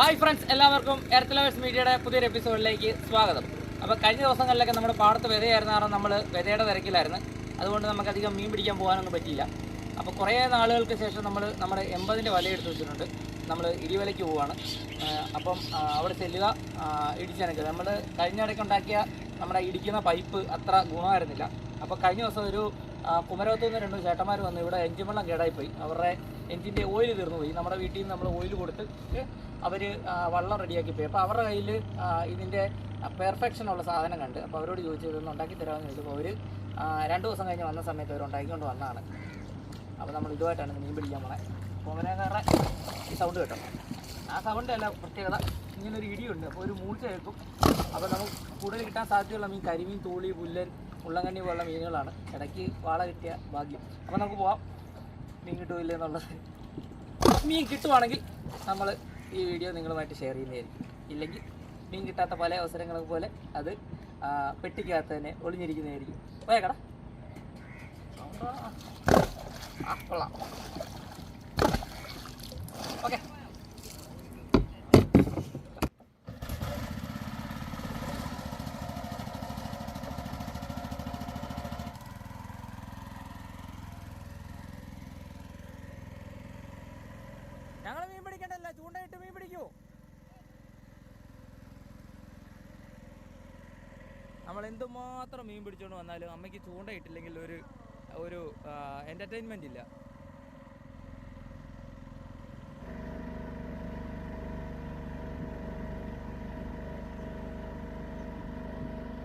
Hi friends എല്ലാവർക്കും earth lovers മീഡിയയുടെ പുതിയൊരു എപ്പിസോഡിലേക്ക് സ്വാഗതം. അപ്പോൾ കഴിഞ്ഞ ദിവസങ്ങളിലൊക്കെ നമ്മുടെ പാടത്ത് വിതയായിരുന്ന കാരണം നമ്മൾ വിതയുടെ തിരക്കിലായിരുന്നു. അതുകൊണ്ട് നമുക്ക് അധികം മീൻ പിടിക്കാൻ പോകാനൊന്നും പറ്റിയില്ല. അപ്പോൾ കുറേ നാളുകൾക്ക് ശേഷം നമ്മൾ നമ്മുടെ എൺപതിന്റെ വല എടുത്ത് വെച്ചിട്ടുണ്ട്. നമ്മൾ ഇടിവലയ്ക്ക് പോവുകയാണ്. അപ്പം അവിടെ ചെല്ലുക ഇടിച്ചനക്കുക നമ്മൾ കഴിഞ്ഞ ഇടയ്ക്ക് ഉണ്ടാക്കിയ നമ്മുടെ ഇടിക്കുന്ന പൈപ്പ് അത്ര ഗുണമായിരുന്നില്ല. അപ്പോൾ കഴിഞ്ഞ ദിവസം ഒരു കുമരകത്തു നിന്ന് രണ്ട് ചേട്ടന്മാർ വന്ന്. ഇവിടെ എഞ്ചിൻ വെള്ളം കേടായിപ്പോയി. അവരുടെ എഞ്ചിന്റെ ഓയിൽ തീർന്നു പോയി. നമ്മുടെ വീട്ടിൽ നിന്ന് നമ്മൾ ഓയിൽ കൊടുത്ത് അവർ വള്ളം റെഡിയാക്കി പോയി. അപ്പോൾ അവരുടെ കയ്യിൽ ഇതിന്റെ പെർഫെക്ഷൻ ഉള്ള സാധനം കണ്ട്. അപ്പോൾ അവരോട് ചോദിച്ചു ഇതൊന്ന് ഉണ്ടാക്കി തരാമെന്ന് ചോദിച്ചപ്പോൾ അവർ രണ്ട് ദിവസം കഴിഞ്ഞ് വന്ന സമയത്ത് അവർ ഉണ്ടാക്കിക്കൊണ്ട് വന്നതാണ്. അപ്പോൾ നമ്മൾ ഇതുമായിട്ടാണ് മീൻ പിടിക്കാൻ പോണേ. കുമരകാരുടെ ഈ സൗണ്ട് കേട്ടോ. ആ സൗണ്ട് അല്ല പ്രത്യേകത. ഇങ്ങനൊരു ഇടിയുണ്ട്. അപ്പോൾ ഒരു മൂർച്ച കേൾക്കും. അപ്പോൾ നമുക്ക് കൂടുതൽ കിട്ടാൻ സാധ്യതയുള്ള മീൻ കരിമീൻ തോളി പുല്ലൻ ഉള്ളങ്കണ്ണി പോലുള്ള മീനുകളാണ്. ഇടയ്ക്ക് വാള കിട്ടിയ ഭാഗ്യം. അപ്പോൾ നമുക്ക് പോവാം. മീൻ കിട്ടുമില്ല എന്നുള്ളത്. മീൻ കിട്ടുവാണെങ്കിൽ നമ്മൾ ഈ വീഡിയോ നിങ്ങളുമായിട്ട് ഷെയർ ചെയ്യുന്നതായിരിക്കും. ഇല്ലെങ്കിൽ മീൻ കിട്ടാത്ത പല അവസരങ്ങളെ പോലെ അത് പെട്ടിക്കകത്ത് തന്നെ ഒളിഞ്ഞിരിക്കുന്നതായിരിക്കും. പോയേക്കട ഓക്കെ. ഞങ്ങൾ മീൻ പിടിക്കണ്ടല്ല. ചൂണ്ടയിട്ട് മീൻ പിടിക്കൂ. നമ്മൾ എന്തുമാത്രം മീൻ പിടിച്ചോണ്ട് വന്നാലും അമ്മയ്ക്ക് ചൂണ്ടയിട്ടില്ലെങ്കിൽ ഒരു ഒരു എന്റർടൈൻമെന്റ് ഇല്ല.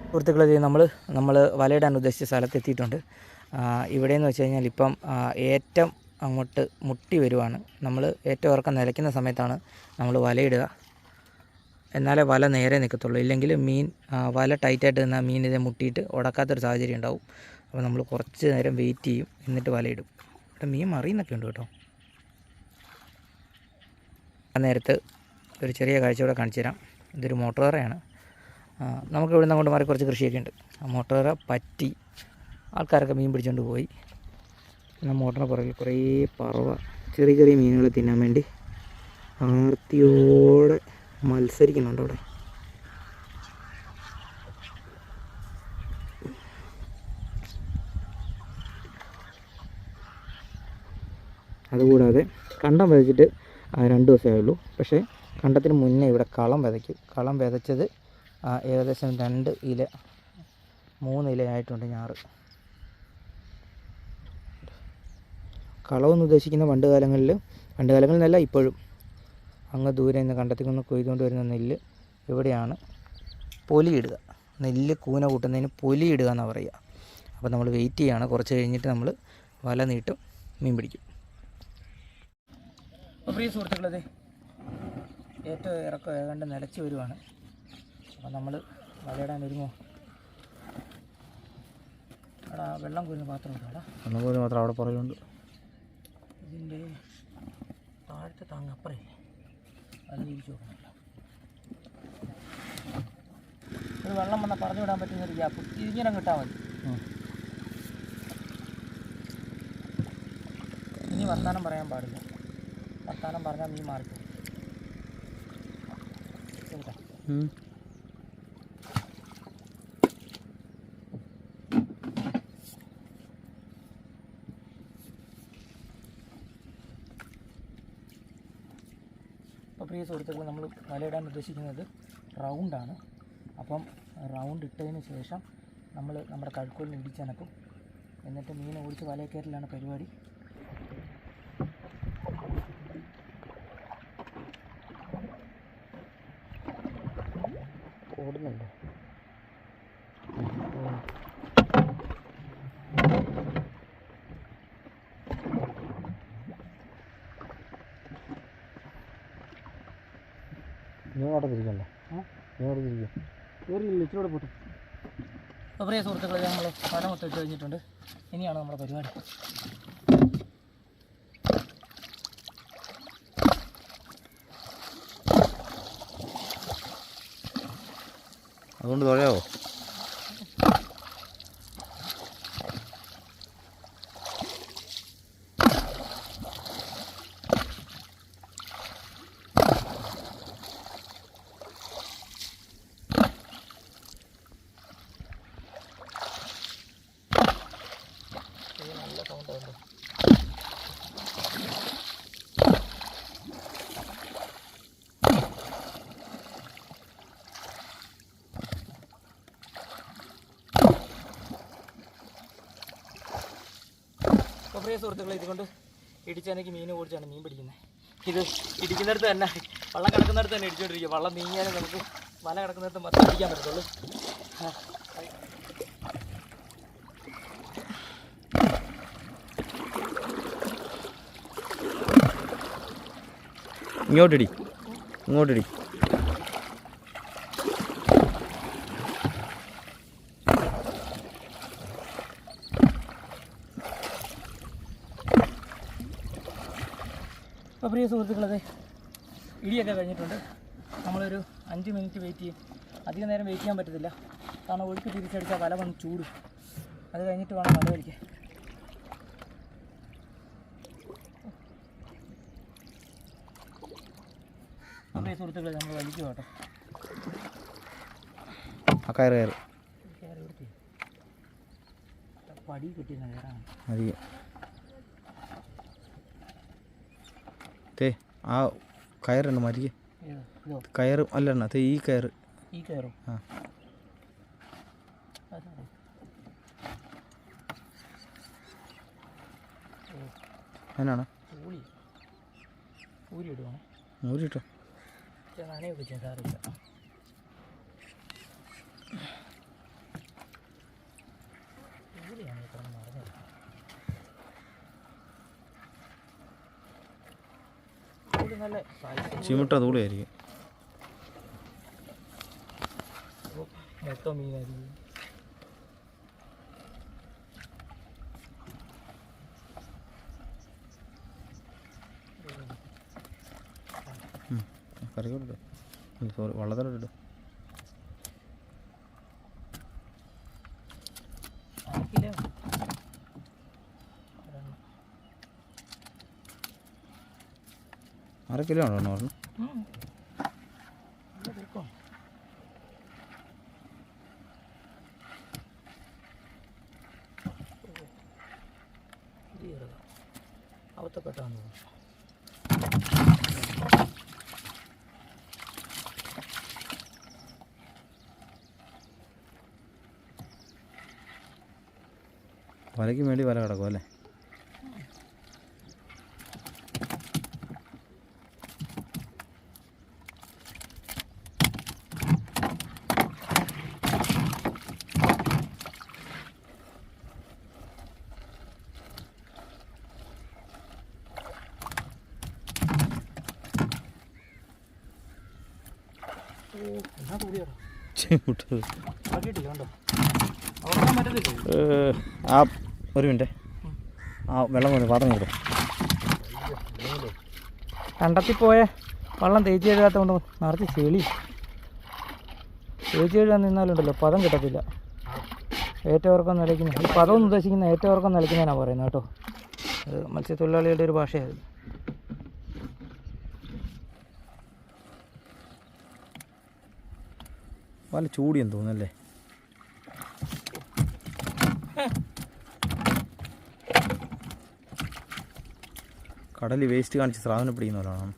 സുഹൃത്തുക്കളെ നമ്മൾ നമ്മൾ വലയിടാൻ ഉദ്ദേശിച്ച സ്ഥലത്തെത്തിയിട്ടുണ്ട് ഇവിടെയെന്ന് വെച്ച് കഴിഞ്ഞാൽ ഇപ്പം ആ, ഏറ്റം അങ്ങോട്ട് മുട്ടി വരുവാണ്. നമ്മൾ ഏറ്റവും ഇറക്കം നിലയ്ക്കുന്ന സമയത്താണ് നമ്മൾ വലയിടുക. എന്നാലേ വല നേരെ നിൽക്കത്തുള്ളൂ ഇല്ലെങ്കിൽ മീൻ വല ടൈറ്റായിട്ട് നിന്നാൽ മീൻ ഇതേ മുട്ടിയിട്ട് ഉടക്കാത്തൊരു സാഹചര്യം ഉണ്ടാവും. അപ്പോൾ നമ്മൾ കുറച്ച് നേരം വെയിറ്റ് ചെയ്യും. എന്നിട്ട് വലയിടും. ഇവിടെ മീൻ മറിയുന്നൊക്കെ ഉണ്ട് കേട്ടോ. ആ നേരത്ത് ഒരു ചെറിയ കാഴ്ച കൂടെ കാണിച്ചു തരാം. ഇതൊരു മോട്ടോറയാണ് നമുക്ക് ഇവിടെ നിന്ന് അങ്ങോട്ട് മാറി കുറച്ച് കൃഷിയൊക്കെ ഉണ്ട്. ആ മോട്ടോറ പറ്റി ആൾക്കാരൊക്കെ മീൻ പിടിച്ചുകൊണ്ട് പോയി. മോട്ടറിന് പുറകിൽ കുറേ പറവ ചെറിയ ചെറിയ മീനുകൾ തിന്നാൻ വേണ്ടി ആർത്തിയോടെ മത്സരിക്കുന്നുണ്ട് അവിടെ. അതുകൂടാതെ കണ്ടം വിതച്ചിട്ട് രണ്ട് ദിവസമേ ഉള്ളൂ. പക്ഷേ കണ്ടത്തിന് മുന്നേ ഇവിടെ കളം വിതയ്ക്കും കളം വിതച്ചത് ഏകദേശം രണ്ട് ഇല മൂന്ന് ഇലയായിട്ടുണ്ട് ഞാറ്. കളവെന്ന് ഉദ്ദേശിക്കുന്ന പണ്ട് കാലങ്ങളിൽ പണ്ട് കാലങ്ങളിൽ നിന്നല്ല ഇപ്പോഴും. അങ്ങ് ദൂരെ നിന്ന് കണ്ടത്തിൽ നിന്ന് കൊയ്തുകൊണ്ട് വരുന്ന നെല്ല് ഇവിടെയാണ് പൊലിയിടുക നെല്ല് കൂന കൂട്ടുന്നതിന് പൊലിയിടുക എന്നാണ് പറയുക. അപ്പോൾ നമ്മൾ വെയിറ്റ് ചെയ്യാണ്. കുറച്ച് കഴിഞ്ഞിട്ട് നമ്മൾ വല നീട്ടും മീൻ പിടിക്കും. പ്രിയ സുഹൃത്തുക്കളത് ഏറ്റവും ഇറക്കം ഏതാണ്ട് നിലച്ച് വരുവാണ്. അപ്പോൾ നമ്മൾ വലയിടാൻ ഒരുങ്ങോ എടാ വെള്ളം കുരുന്ന പാത്രം ഉണ്ടോ? എടാ. ഒന്നുകൂടി മാത്രം അവിടെ പറയുന്നുണ്ട് ഇതിന്റെ താഴത്തെ താങ്ങ അത് തിരിച്ചു നോക്കണമല്ലോ ഒരു വെള്ളം വന്നാൽ പറഞ്ഞു വിടാൻ പറ്റുന്ന ഒരു ഗ്യാപ്പ്. ഇങ്ങനെ കിട്ടാൽ മതി. ഇനി വർത്താനം പറയാൻ പാടില്ല. വർത്താനം പറഞ്ഞാൽ മീൻ മാറിക്കും കേട്ടോ സുഹൃത്തുക്കൾ നമ്മൾ വലയിടാൻ ഉദ്ദേശിക്കുന്നത് റൗണ്ടാണ്. അപ്പം റൗണ്ട് ഇട്ടതിന് ശേഷം നമ്മൾ നമ്മുടെ കഴുക്കോലിന് ഇടിച്ചനക്കും. എന്നിട്ട് മീൻ ഓടിച്ച് വലയിൽ പരിപാടി. ഓടുന്നുണ്ടോ? അപ്പോൾ പ്രിയ സുഹൃത്തുക്കളെ നമ്മൾ പല മൊത്തം കഴിഞ്ഞിട്ടുണ്ട്. ഇനിയാണ് നമ്മുടെ പരിപാടി. അതുകൊണ്ട് തുഴയാവോ? പ്രിയ സുഹൃത്തുക്കളെ ഇതുകൊണ്ട് ഇടിച്ചെനിക്ക് മീൻ ഓടിച്ചാണ് മീൻ പിടിക്കുന്നത്. ഇത് ഇടിക്കുന്നിടത്ത് തന്നെ വള്ളം കിടക്കുന്നിടത്ത് തന്നെ ഇടിച്ചുകൊണ്ടിരിക്കും വള്ളം നീങ്ങിയാലേ നമുക്ക് വല കിടക്കുന്നിടത്ത് മൊത്തം പിടിക്കാൻ പറ്റത്തുള്ളൂ. ഇങ്ങോട്ടിടി ഇങ്ങോട്ടിടി. അപ്പോൾ പ്രിയ സുഹൃത്തുക്കളതെ ഇടിയൊക്കെ കഴിഞ്ഞിട്ടുണ്ട്. നമ്മളൊരു അഞ്ച് മിനിറ്റ് വെയിറ്റ് ചെയ്യും. അധികം നേരം വെയിറ്റ് ചെയ്യാൻ പറ്റത്തില്ല. കാരണം ഒഴുക്ക് തിരിച്ചടിച്ചാൽ വല വന്ന് ചൂടും. അത് കഴിഞ്ഞിട്ട് വേണം വല വലിക്കാൻ. അപ്പോൾ സുഹൃത്തുക്കളെ നമ്മൾ വലിക്കും കേട്ടോ. കയറ് കയറ്. പടി കിട്ടിയ കയറാണ് അധികം തേ ആ കയറുണ്ട് ഇതോ. കയറ് അല്ല തേ ഈ കയറ്. ഈ കയറും? ആ. എന്നാണ്? ഊളി ഊരി ഇടുവാണ്? നൂറിട്ടോ നനയൊക്കെ സാറില്ല ചിമിട്ട തൂളിയായിരിക്കും. മൊത്തം മീനായിരിക്കും. കറിക്കോട്ടോ സോറി വള്ളത്തോട്ട് അര കിലോ ഒരെണ്ണം. അര കിലോ ആണോ പറഞ്ഞു. അവത്തപ്പെട്ടാന്ന് വലയ്ക്ക് വേണ്ടി വല കിടക്കും അല്ലേ ഓ എന്നാ കൂടിയാടാ ചിമിട്ടത് ആക്കിയിട്ടില്ല കണ്ടോ അവിടെ പറ്റത്തില്ലേ ആ ഒരു മിനിറ്റ്. ആ വെള്ളം കൊണ്ട് പാത്രം കൊടുക്കും കണ്ടത്തിൽ പോയ വെള്ളം തേച്ച് കഴുകാത്തതുകൊണ്ട് നിറച്ച് ചെളി. തേച്ച് കഴുകാൻ നിന്നാലുണ്ടല്ലോ പദം കിട്ടത്തില്ല. ഏറ്റവർക്കം നിലയ്ക്കുന്ന ഈ പദം ഉദ്ദേശിക്കുന്ന ഏറ്റവർക്കം നിലയ്ക്കുന്നതിനാണ് പറയുന്നത് കേട്ടോ. അത് മത്സ്യത്തൊഴിലാളികളുടെ ഒരു ഭാഷയാണ് വല്ല ചൂടിയെന്ന് തോന്നുന്നല്ലേ? കടലിൽ വേസ്റ്റ് കാണിച്ച് സ്രാവിനെ പിടിക്കുന്ന പോലെയാണ്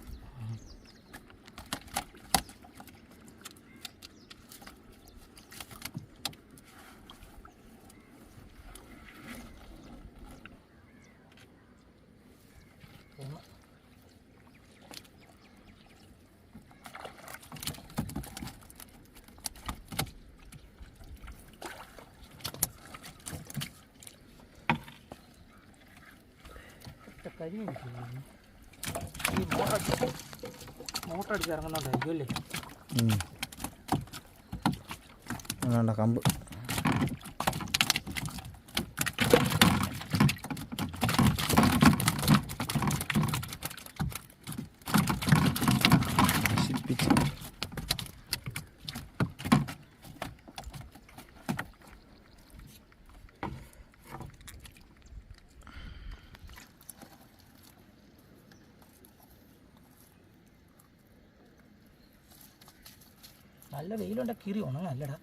കരി ഈ മോട്ടർ അടിച്ച് ഇറങ്ങുന്നുണ്ടായിരിക്കും അല്ലേ കമ്പ്. നല്ല വെയിലുണ്ട ഉണങ്ങാൻ ഉണങ്ങല്ലടാ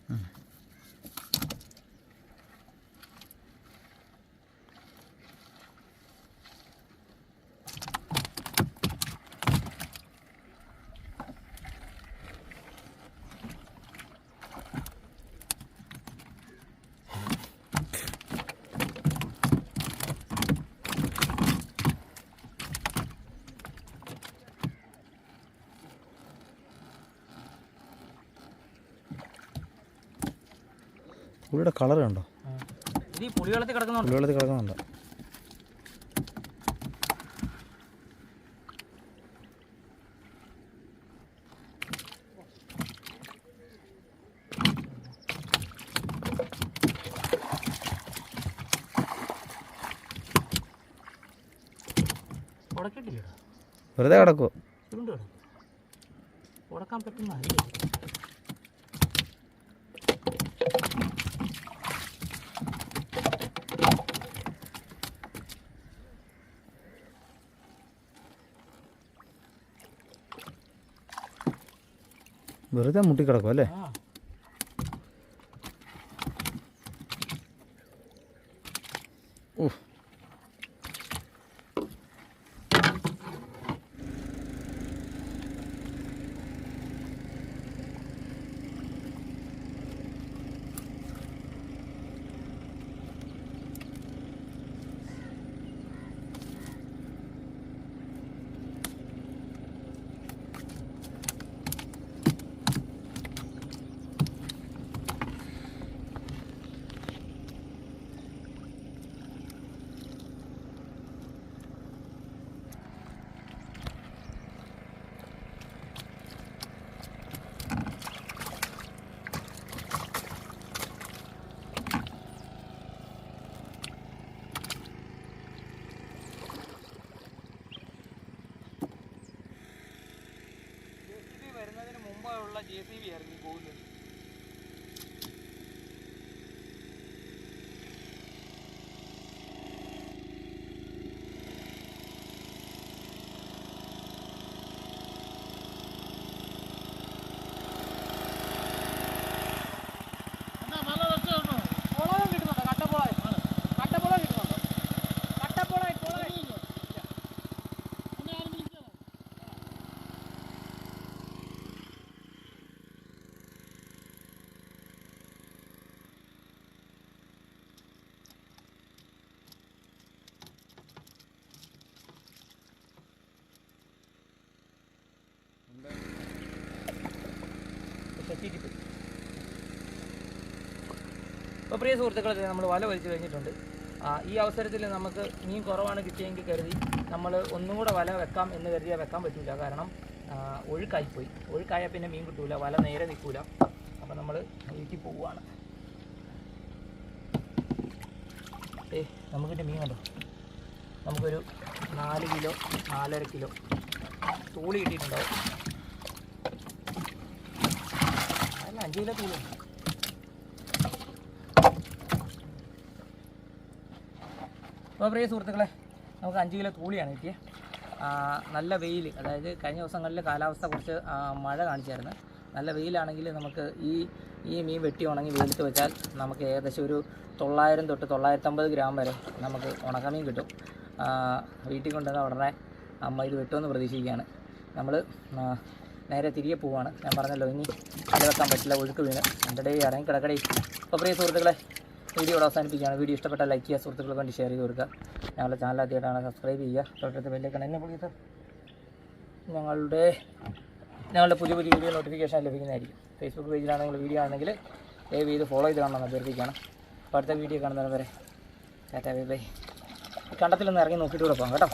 പുളിയുടെ കളർ കണ്ടോ? പുളിവെള്ളത്തിൽ കിടക്കുന്നുണ്ട്. വെറുതെ കിടക്കുമോ ഉടക്കാൻ പറ്റുന്ന വെറുതെ മുട്ടിക്കിടക്കും അല്ലേ? 10 y viernes. അപ്പോൾ പ്രിയ സുഹൃത്തുക്കളെ നമ്മൾ വല വലിച്ചു കഴിഞ്ഞിട്ടുണ്ട്. ഈ അവസരത്തിൽ നമുക്ക് മീൻ കുറവാണ് കിട്ടിയെങ്കിൽ കരുതി നമ്മൾ ഒന്നും കൂടെ വല വെക്കാം എന്ന് കരുതിയാൽ വെക്കാൻ പറ്റില്ല കാരണം ഒഴുക്കായിപ്പോയി. ഒഴുക്കായാൽ പിന്നെ മീൻ കിട്ടൂല വല നേരെ നിൽക്കൂല. അപ്പം നമ്മൾ വീട്ടിൽ പോവുകയാണ്. ഏ നമുക്കിന്റെ മീൻ കണ്ടോ? നമുക്കൊരു നാല് കിലോ നാലര കിലോ തൂളി കിട്ടിയിട്ടുണ്ടാവും. അല്ല അഞ്ച് കിലോ തൂളി. അപ്പോൾ പ്രിയ സുഹൃത്തുക്കളെ നമുക്ക് അഞ്ച് കിലോ തൂളിയാണ് കിട്ടിയത് നല്ല വെയിൽ അതായത് കഴിഞ്ഞ ദിവസങ്ങളിൽ കാലാവസ്ഥ കുറച്ച് മഴ കാണിച്ചായിരുന്നു. നല്ല വെയിലാണെങ്കിൽ നമുക്ക് ഈ ഈ മീൻ വെട്ടി ഉണങ്ങി വെയിലത്ത് വെച്ചാൽ നമുക്ക് ഏകദേശം ഒരു തൊള്ളായിരം തൊട്ട് തൊള്ളായിരത്തമ്പത് ഗ്രാം വരെ നമുക്ക് ഉണക്കമീൻ കിട്ടും. വീട്ടിൽ കൊണ്ടുവന്ന ഉടനെ അമ്മ ഇത് വെട്ടുമെന്ന് പ്രതീക്ഷിക്കുകയാണ്. നമ്മൾ നേരെ തിരികെ പോവുകയാണ് ഞാൻ പറഞ്ഞല്ലോ ഇനി ഇത് വെക്കാൻ പറ്റില്ല ഒഴുക്ക് വീണ്. എന്റെ ഇറങ്ങി കിടക്കടേ. അപ്പോൾ പ്രിയ സുഹൃത്തുക്കളെ വീഡിയോ അവസാനിപ്പിക്കുകയാണ്. വീഡിയോ ഇഷ്ടപ്പെട്ട ലൈക്ക് ചെയ്യുക സുഹൃത്തുക്കൾക്ക് വേണ്ടി ഷെയർ ചെയ്ത് കൊടുക്കുക. ഞങ്ങളുടെ ചാനൽ ആദ്യമായിട്ടാണ് സബ്സ്ക്രൈബ് ചെയ്യുക. തൊട്ടടുത്ത് ബെല്ലേക്കാൻ എന്നെ പൊളിയത് ഞങ്ങളുടെ ഞങ്ങളുടെ പുതിയ പുതിയ വീഡിയോ നോട്ടിഫിക്കേഷൻ ലഭിക്കുന്നതായിരിക്കും. ഫേസ്ബുക്ക് പേജിലാണെങ്കിൽ വീഡിയോ ആണെങ്കിൽ ദയവ് ചെയ്ത് ഫോളോ ചെയ്ത് കാണണമെന്ന് അഭ്യർത്ഥിക്കുകയാണ്. അപ്പോൾ അടുത്ത വീഡിയോ കാണുന്നവരെ വരെ ടാറ്റാ ബൈ ബൈ. കണ്ടത്തിലൊന്ന് ഇറങ്ങി നോക്കിയിട്ട് കൂടെ പോകാം കേട്ടോ.